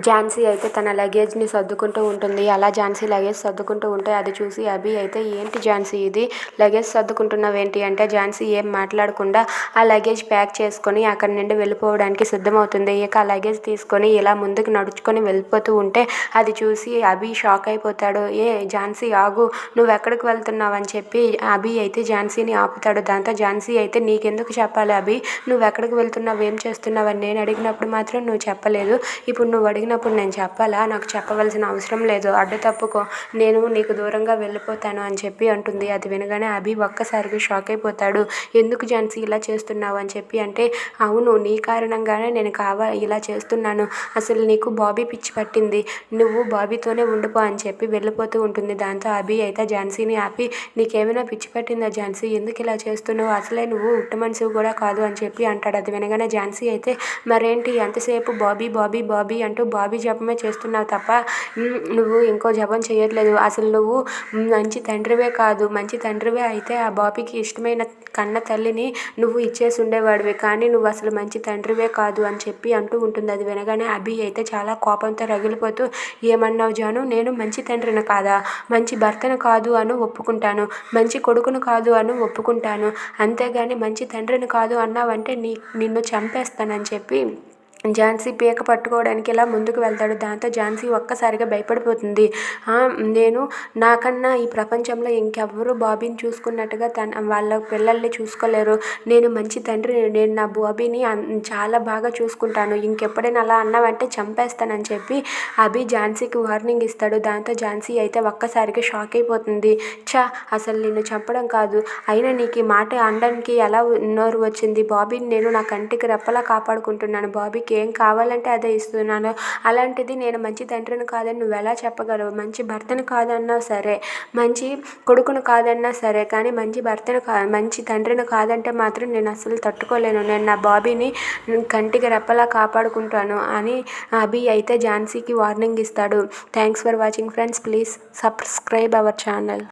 ఝాన్సీ అయితే తన లగేజ్ని సర్దుకుంటూ ఉంటుంది. అలా ఝాన్సీ లగేజ్ సర్దుకుంటూ ఉంటే అది చూసి అభి అయితే ఏంటి ఝాన్సీ ఇది? లగేజ్ సర్దుకుంటున్నావు ఏంటి అంటే ఝాన్సీ ఏం మాట్లాడకుండా ఆ లగేజ్ ప్యాక్ చేసుకొని అక్కడి నుండి వెళ్ళిపోవడానికి సిద్ధమవుతుంది. ఇక ఆ లగేజ్ తీసుకొని ఇలా ముందుకు నడుచుకొని వెళ్ళిపోతూ ఉంటే అది చూసి అభి షాక్ అయిపోతాడు. ఏ ఝాన్సీ ఆగు నువ్వు ఎక్కడికి వెళ్తున్నావు? అని చెప్పి అభి అయితే ఝాన్సీని ఆపుతాడు. దాంతో ఝాన్సీ అయితే నీకెందుకు చెప్పాలి అభి? నువ్వు ఎక్కడికి వెళ్తున్నావు? ఏం చేస్తున్నావు? అని నేను అడిగినప్పుడు మాత్రం నువ్వు చెప్పలేదు. ఇప్పుడు నువ్వు అడిగి అడిగినప్పుడు నేను చెప్పాలా? నాకు చెప్పవలసిన అవసరం లేదు. అడ్డు తప్పుకో. నేను నీకు దూరంగా వెళ్ళిపోతాను అని చెప్పి అంటుంది. అది వినగానే అభి ఒక్కసారిగా షాక్ అయిపోతాడు. ఎందుకు ఝాన్సీ ఇలా చేస్తున్నావు అని చెప్పి అంటే అవును నీ కారణంగానే నేను కావా ఇలా చేస్తున్నాను. అసలు నీకు బాబీ పిచ్చి పట్టింది. నువ్వు బాబీతోనే ఉండిపో అని చెప్పి వెళ్ళిపోతూ ఉంటుంది. దాంతో అభి అయితే ఝాన్సీని ఆపి నీకేమైనా పిచ్చి పట్టిందా ఝాన్సీ? ఎందుకు ఇలా చేస్తున్నావు? అసలే నువ్వు ఉట్ట మనిషివి కూడా కాదు అని చెప్పి అంటాడు. అది వినగానే ఝాన్సీ అయితే మరేంటి? ఎంతసేపు బాబీ బాబీ బాబీ అంటూ బాబీ జపమే చేస్తున్నావు తప్ప నువ్వు ఇంకో జపం చేయట్లేదు. అసలు నువ్వు మంచి తండ్రివే కాదు. మంచి తండ్రివే అయితే ఆ బాబీకి ఇష్టమైన కన్న తల్లిని నువ్వు ఇచ్చేసి ఉండేవాడివి కానీ నువ్వు అసలు మంచి తండ్రివే కాదు అని చెప్పి అంటూ ఉంటుంది. అది వినగానే అభి అయితే చాలా కోపంతో రగిలిపోతూ ఏమన్నావు జాను? నేను మంచి తండ్రిని కాదా? మంచి భర్తను కాదు అని ఒప్పుకుంటాను. మంచి కొడుకును కాదు అని ఒప్పుకుంటాను. అంతేగాని మంచి తండ్రిని కాదు అన్నావంటే నీ నిన్ను చంపేస్తానని చెప్పి ఝాన్సీ పీక పట్టుకోవడానికి ఇలా ముందుకు వెళ్తాడు దాంతో ఝాన్సీ ఒక్కసారిగా భయపడిపోతుంది. నేను నాకన్నా ఈ ప్రపంచంలో ఇంకెవ్వరూ బాబీని చూసుకున్నట్టుగా తన వాళ్ళ పిల్లల్ని చూసుకోలేరు. నేను మంచి తండ్రి నేను నా బాబీని చాలా బాగా చూసుకుంటాను. ఇంకెప్పుడైనా అలా అన్నావంటే చంపేస్తానని చెప్పి అభి ఝాన్సీకి వార్నింగ్ ఇస్తాడు. దాంతో ఝాన్సీ అయితే ఒక్కసారిగా షాక్ అయిపోతుంది. చా అసలు నిన్ను చంపడం కాదు. అయినా నీకు ఈ మాట అనడానికి ఎలా నోరు వచ్చింది? బాబీని నేను నా కంటికి రెప్పలా కాపాడుకుంటున్నాను. బాబీకి ఏం కావాలంటే అదే ఇస్తున్నాను. అలాంటిది నేను మంచి తండ్రిని కాదని నువ్వు ఎలా చెప్పగలవు? మంచి భర్తను కాదన్నా సరే మంచి కొడుకును కాదన్నా సరే కానీ మంచి భర్తను కా మంచి తండ్రిని కాదంటే మాత్రం నేను అసలు తట్టుకోలేను. నేను నా బాబీని కంటికి రెప్పలా కాపాడుకుంటాను అని అభి అయితే ఝాన్సీకి వార్నింగ్ ఇస్తాడు. Thanks for watching friends. Please subscribe our channel.